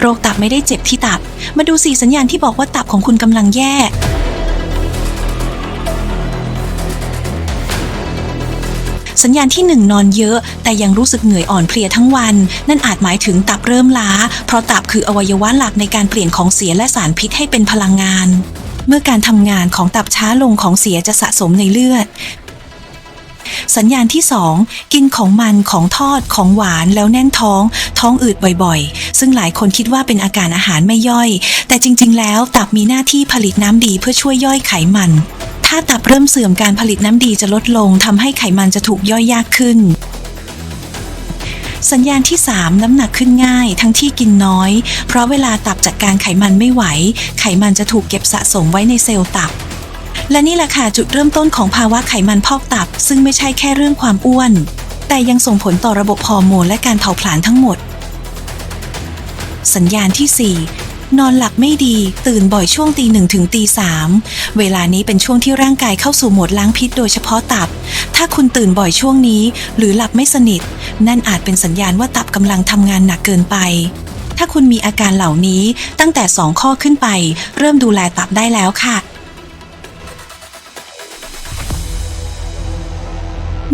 โรคตับไม่ได้เจ็บที่ตับ มาดูสี่สัญญาณที่บอกว่าตับของคุณกำลังแย่สัญญาณที่หนึ่งนอนเยอะ แต่ยังรู้สึกเหนื่อยอ่อนเพลียทั้งวัน นั่นอาจหมายถึงตับเริ่มล้า เพราะตับคืออวัยวะหลักในการเปลี่ยนของเสียและสารพิษให้เป็นพลังงาน เมื่อการทำงานของตับช้าลงของเสียจะสะสมในเลือด สัญญาณที่ 2 กินของมันของทอดของหวานแล้วแน่นท้อง ท้องอืดบ่อยๆ ซึ่งหลายคนคิดว่าเป็นอาการอาหารไม่ย่อย แต่จริง ๆ แล้วตับมีหน้าที่ผลิตน้ำดีเพื่อช่วยย่อยไขมันถ้าตับเริ่มเสื่อมการผลิตน้ำดีจะลดลงทำให้ไขมันจะถูกย่อยยากขึ้น สัญญาณที่ 3 น้ำหนักขึ้นง่าย ทั้งที่กินน้อย เพราะเวลาตับจัดการไขมันไม่ไหว ไขมันจะถูกเก็บสะสมไว้ในเซลล์ตับ และนี่แหละค่ะจุดเริ่มต้นของภาวะไขมันพอกตับ ซึ่งไม่ใช่แค่เรื่องความอ้วน แต่ยังส่งผลต่อระบบฮอร์โมนและการเผาผลาญทั้งหมด สัญญาณที่ 4นอนหลับไม่ดี ตื่นบ่อยช่วงตีหนึ่งถึงตีสามเวลานี้เป็นช่วงที่ร่างกายเข้าสู่โหมดล้างพิษโดยเฉพาะตับ ถ้าคุณตื่นบ่อยช่วงนี้ หรือหลับไม่สนิท นั่นอาจเป็นสัญญาณว่าตับกำลังทำงานหนักเกินไป ถ้าคุณมีอาการเหล่านี้ตั้งแต่ 2 ข้อขึ้นไป เริ่มดูแลตับได้แล้วค่ะ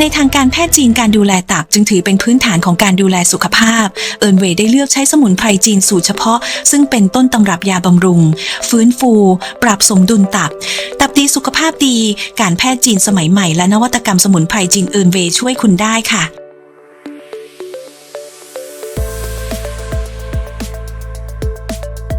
ในทางการแพทย์จีนการดูแลตับจึงถือเป็นพื้นฐานของการดูแลสุขภาพ เอิร์นเวย์ได้เลือกใช้สมุนไพรจีนสูตรเฉพาะ ซึ่งเป็นต้นตำรับยาบำรุง ฟื้นฟู ปรับสมดุลตับ ตับดีสุขภาพดี การแพทย์จีนสมัยใหม่และนวัตกรรมสมุนไพรจีนเอิร์นเวย์ช่วยคุณได้ค่ะ